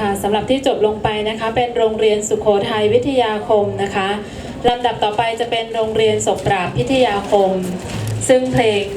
ค่ะสำหรับที่จบลงไปนะคะ เป็นโรงเรียนสุขโขทัยวิทยาคมนะคะลำดับต่อไปจะเป็นโรงเรียนศพปราบพิทยาคม ซึ่งเพลง